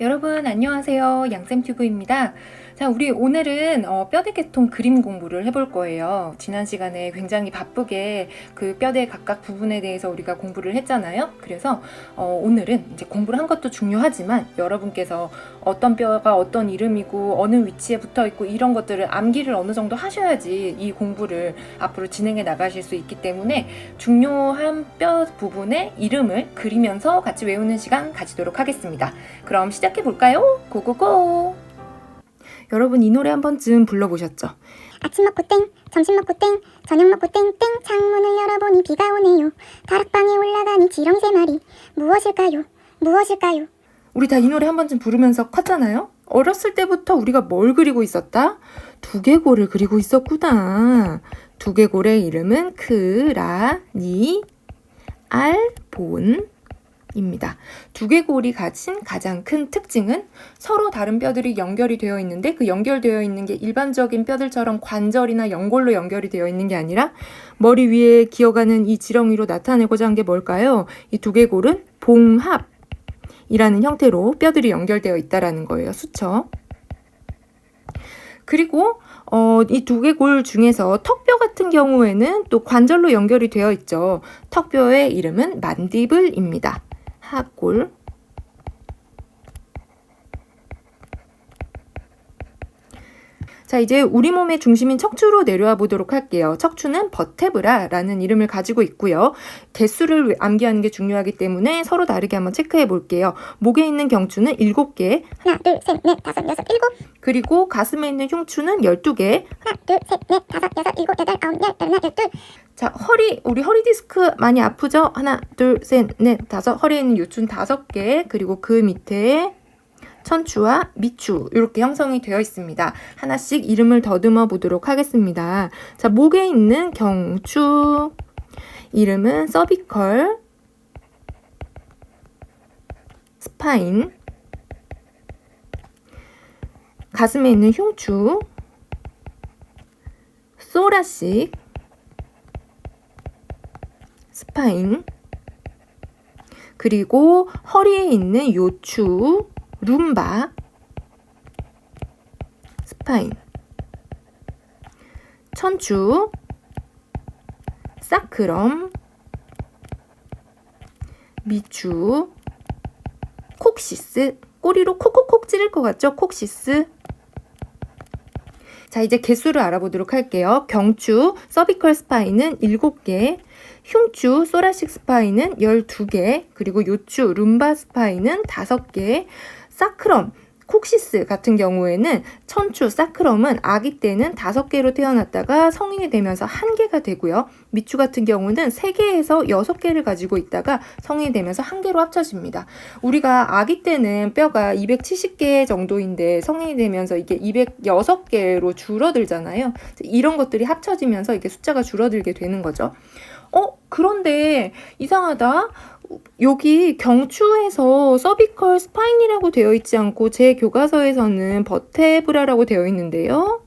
여러분 안녕하세요. 양쌤튜브입니다. 자, 우리 오늘은 어, 뼈대 계통 그림 공부를 해볼 거예요. 지난 시간에 굉장히 바쁘게 그 뼈대 각각 부분에 대해서 우리가 공부를 했잖아요. 그래서 어, 오늘은 이제 공부를 한 것도 중요하지만 여러분께서 어떤 뼈가 어떤 이름이고 어느 위치에 붙어 있고 이런 것들을 암기를 어느 정도 하셔야지 이 공부를 앞으로 진행해 나가실 수 있기 때문에 중요한 뼈 부분의 이름을 그리면서 같이 외우는 시간 가지도록 하겠습니다. 그럼 시작해 볼까요? 고고고! 여러분 이 노래 한 번쯤 불러보셨죠? 아침 먹고 땡, 점심 먹고 땡, 저녁 먹고 땡 땡 창문을 열어보니 비가 오네요. 다락방에 올라가니 지렁 세 마리. 무엇일까요? 무엇일까요? 우리 다 이 노래 한 번쯤 부르면서 컸잖아요? 어렸을 때부터 우리가 뭘 그리고 있었다? 두개골을 그리고 있었구나. 두개골의 이름은 크라니 알본 입니다. 두개골이 가진 가장 큰 특징은 서로 다른 뼈들이 연결이 되어 있는데 그 연결되어 있는 게 일반적인 뼈들처럼 관절이나 연골로 연결이 되어 있는 게 아니라 머리 위에 기어가는 이 지렁이로 나타내고자 한 게 뭘까요? 이 두개골은 봉합 이라는 형태로 뼈들이 연결되어 있다라는 거예요. 수쳐. 그리고 어, 이 두개골 중에서 턱뼈 같은 경우에는 또 관절로 연결이 되어 있죠. 턱뼈의 이름은 만디블입니다. 하골. 자, 이제 우리 몸의 중심인 척추로 내려와 보도록 할게요. 척추는 버테브라 라는 이름을 가지고 있고요. 개수를 암기하는 게 중요하기 때문에 서로 다르게 한번 체크해 볼게요. 목에 있는 경추는 7개, 하나, 둘, 셋, 넷, 다섯, 여섯, 일곱. 그리고 가슴에 있는 흉추는 12개. 하나, 둘, 셋, 넷, 다섯, 여섯, 일곱, 여덟, 아홉, 열, 열하나, 열둘. 자, 허리, 우리 허리 디스크 많이 아프죠? 하나, 둘, 셋, 넷, 다섯. 허리에 있는 요추는 5개, 그리고 그 밑에 천추와 미추 이렇게 형성이 되어 있습니다. 하나씩 이름을 더듬어 보도록 하겠습니다. 자, 목에 있는 경추. 이름은 서비컬 스파인. 가슴에 있는 흉추. 소라식 스파인. 그리고 허리에 있는 요추 룸바, 스파인, 천추, 사크럼, 미추, 콕시스, 꼬리로 콕콕콕 찌를 것 같죠? 콕시스. 자, 이제 개수를 알아보도록 할게요. 경추, 서비컬 스파인은 7개, 흉추, 소라식 스파인은 12개, 그리고 요추, 룸바 스파인은 5개, 사크럼, 콕시스 같은 경우에는 천추, 사크럼은 아기 때는 다섯 개로 태어났다가 성인이 되면서 한 개가 되고요. 미추 같은 경우는 세 개에서 여섯 개를 가지고 있다가 성인이 되면서 한 개로 합쳐집니다. 우리가 아기 때는 뼈가 270개 정도인데 성인이 되면서 이게 206개로 줄어들잖아요. 이런 것들이 합쳐지면서 이게 숫자가 줄어들게 되는 거죠. 어, 그런데 이상하다. 여기 경추에서 서비컬 스파인이라고 되어 있지 않고 제 교과서에서는 버테브라라고 되어 있는데요.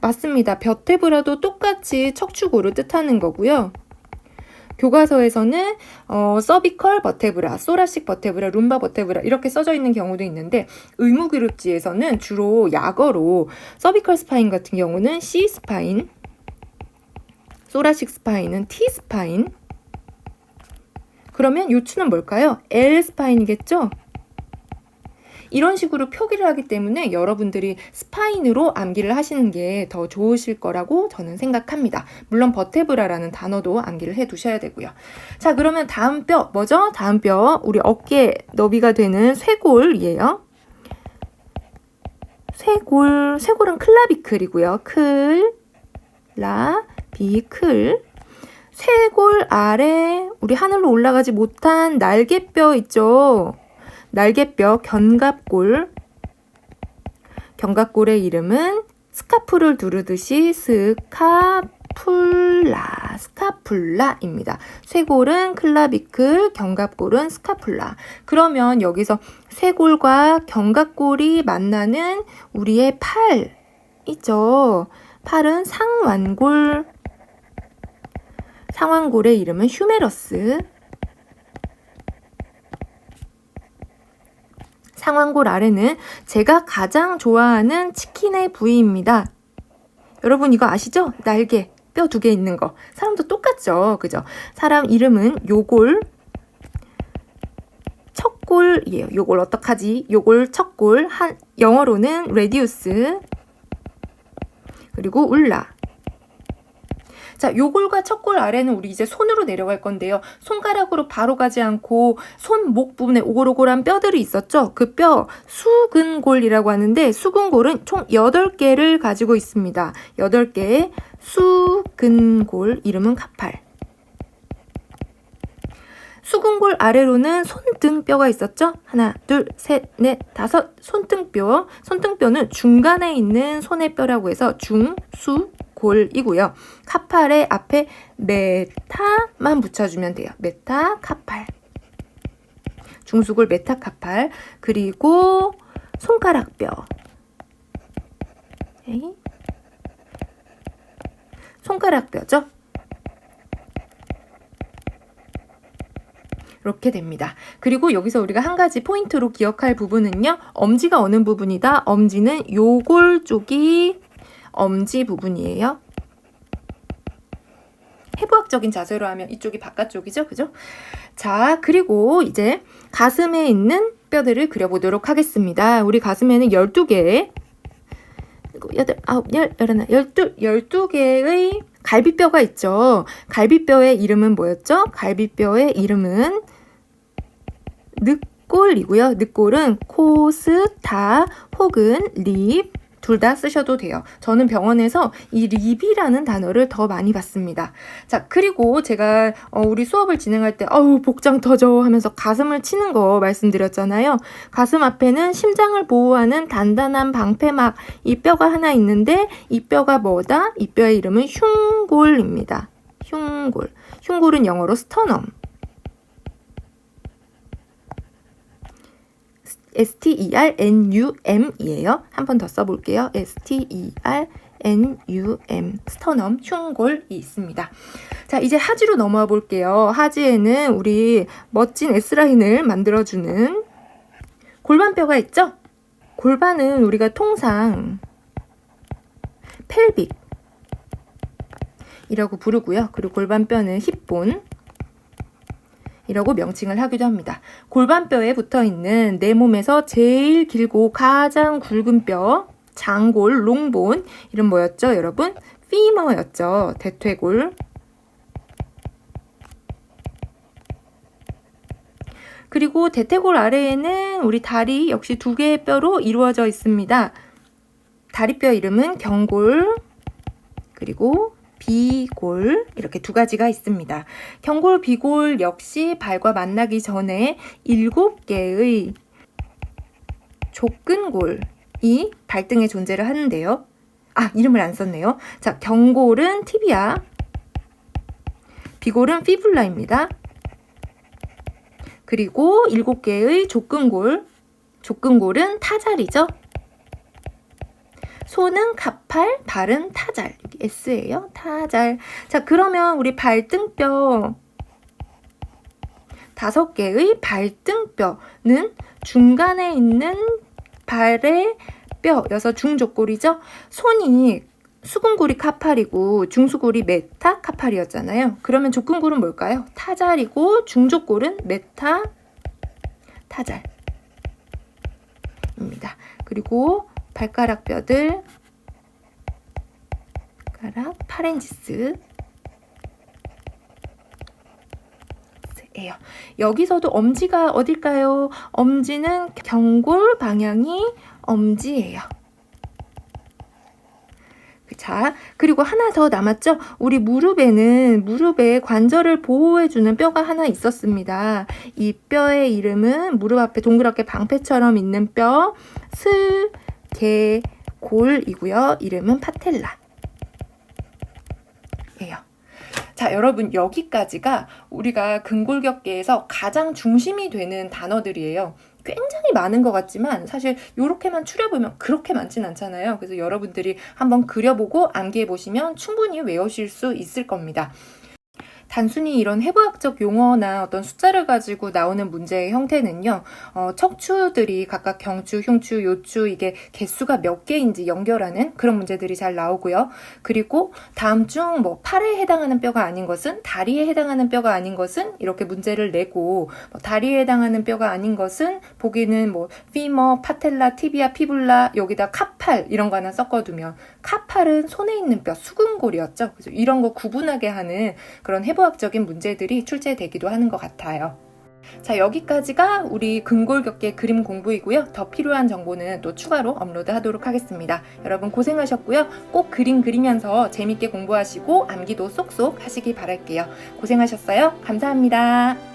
맞습니다. 버테브라도 똑같이 척추골을 뜻하는 거고요. 교과서에서는 어, 서비컬 버테브라, 소라식 버테브라, 룸바 버테브라 이렇게 써져 있는 경우도 있는데 의무교육지에서는 주로 약어로 서비컬 스파인 같은 경우는 C 스파인, 소라식 스파인은 T 스파인, 그러면 요추는 뭘까요? L 스파인이겠죠? 이런 식으로 표기를 하기 때문에 여러분들이 스파인으로 암기를 하시는 게 더 좋으실 거라고 저는 생각합니다. 물론 버테브라라는 단어도 암기를 해 두셔야 되고요. 자, 그러면 다음 뼈 뭐죠? 다음 뼈 우리 어깨 너비가 되는 쇄골이에요. 쇄골, 쇄골은 클라비클이고요. 클, 라, 비, 클. 쇄골 아래 우리 하늘로 올라가지 못한 날개뼈 있죠. 날개뼈 견갑골. 견갑골의 이름은 스카프를 두르듯이 스카풀라, 스카풀라입니다. 쇄골은 클라비클, 견갑골은 스카풀라. 그러면 여기서 쇄골과 견갑골이 만나는 우리의 팔 있죠. 팔은 상완골, 상완골의 이름은 휴메러스. 상완골 아래는 제가 가장 좋아하는 치킨의 부위입니다. 여러분 이거 아시죠? 날개, 뼈 두 개 있는 거. 사람도 똑같죠? 그죠? 사람 이름은 요골, 첫골이에요. 요걸 어떡하지? 요골, 첫골, 한, 영어로는 레디우스, 그리고 울라. 자, 요골과 첫골 아래는 우리 이제 손으로 내려갈 건데요. 손가락으로 바로 가지 않고 손 목 부분에 오골오골한 뼈들이 있었죠. 그 뼈 수근골이라고 하는데 수근골은 총 8개를 가지고 있습니다. 8개의 수근골 이름은 카팔. 수근골 아래로는 손등뼈가 있었죠? 하나, 둘, 셋, 넷, 다섯. 손등뼈. 손등뼈는 중간에 있는 손의 뼈라고 해서 중 수 골이고요. 카팔의 앞에 메타만 붙여주면 돼요. 메타, 카팔. 중수골 메타, 카팔. 그리고 손가락뼈. 오케이. 손가락뼈죠? 이렇게 됩니다. 그리고 여기서 우리가 한 가지 포인트로 기억할 부분은요. 엄지가 어느 부분이다? 엄지는 요골 쪽이 엄지 부분이에요. 해부학적인 자세로 하면 이쪽이 바깥쪽이죠. 그죠? 자, 그리고 이제 가슴에 있는 뼈들을 그려보도록 하겠습니다. 우리 가슴에는 12개, 여덟, 아홉, 열, 열하나, 열두, 열두 개의 갈비뼈가 있죠. 갈비뼈의 이름은 뭐였죠? 갈비뼈의 이름은 늑골이고요. 늑골은 코스타 혹은 립, 둘 다 쓰셔도 돼요. 저는 병원에서 이 립이라는 단어를 더 많이 봤습니다. 자, 그리고 제가 어, 우리 수업을 진행할 때, 아우, 복장 터져 하면서 가슴을 치는 거 말씀드렸잖아요. 가슴 앞에는 심장을 보호하는 단단한 방패막, 이 뼈가 하나 있는데, 이 뼈가 뭐다? 이 뼈의 이름은 흉골입니다. 흉골. 흉골은 영어로 스터넘. S-T-E-R-N-U-M이에요. 한 번 더 써볼게요. S-T-E-R-N-U-M. 스터넘, 흉골이 있습니다. 자, 이제 하지로 넘어와 볼게요. 하지에는 우리 멋진 S라인을 만들어주는 골반뼈가 있죠? 골반은 우리가 통상 펠빅 이라고 부르고요. 그리고 골반뼈는 힙본 이라고 명칭을 하기도 합니다. 골반뼈에 붙어 있는 내 몸에서 제일 길고 가장 굵은 뼈, 장골, 롱본 이름 뭐였죠, 여러분? 피머였죠. 대퇴골. 그리고 대퇴골 아래에는 우리 다리 역시 두 개의 뼈로 이루어져 있습니다. 다리뼈 이름은 경골, 그리고 비골 이렇게 두 가지가 있습니다. 경골, 비골 역시 발과 만나기 전에 일곱 개의 족근골이 발등에 존재를 하는데요. 아, 이름을 안 썼네요. 자, 경골은 티비아, 비골은 피블라입니다. 그리고 일곱 개의 족근골, 족근골은 타자리죠. 손은 가팔, 발은 타잘. S예요. 타잘. 자, 그러면 우리 발등뼈 다섯 개의 발등뼈는 중간에 있는 발의 뼈 여서 중족골이죠. 손이 수근골이 카팔이고 중수골이 메타 카팔이었잖아요. 그러면 족근골은 뭘까요? 타잘이고 중족골은 메타 타잘입니다. 그리고 발가락 뼈들 발가락 파렌지스 예요. 여기서도 엄지가 어딜까요? 엄지는 경골 방향이 엄지예요. 자, 그리고 하나 더 남았죠? 우리 무릎에는 무릎에 관절을 보호해주는 뼈가 하나 있었습니다. 이 뼈의 이름은 무릎 앞에 동그랗게 방패처럼 있는 뼈, 스개골이고요. 이름은 파텔라. 예요. 자, 여러분, 여기까지가 우리가 근골격계에서 가장 중심이 되는 단어들이에요. 굉장히 많은 것 같지만 사실 이렇게만 추려보면 그렇게 많진 않잖아요. 그래서 여러분들이 한번 그려보고 암기해 보시면 충분히 외우실 수 있을 겁니다. 단순히 이런 해부학적 용어나 어떤 숫자를 가지고 나오는 문제의 형태는요, 어, 척추들이 각각 경추, 흉추, 요추 이게 개수가 몇 개인지 연결하는 그런 문제들이 잘 나오고요. 그리고 다음 중 뭐 팔에 해당하는 뼈가 아닌 것은 다리에 해당하는 뼈가 아닌 것은 이렇게 문제를 내고 뭐 다리에 해당하는 뼈가 아닌 것은 보기는 뭐 피머, 파텔라, 티비아, 피불라 여기다 카팔 이런 거 하나 섞어두면 카팔은 손에 있는 뼈 수근골이었죠. 그래서 이런 거 구분하게 하는 그런 해부 학적인 문제들이 출제되기도 하는 것 같아요. 자, 여기까지가 우리 근골격계 그림 공부이고요. 더 필요한 정보는 또 추가로 업로드 하도록 하겠습니다. 여러분 고생하셨고요. 꼭 그림 그리면서 재밌게 공부하시고 암기도 쏙쏙 하시기 바랄게요. 고생하셨어요. 감사합니다.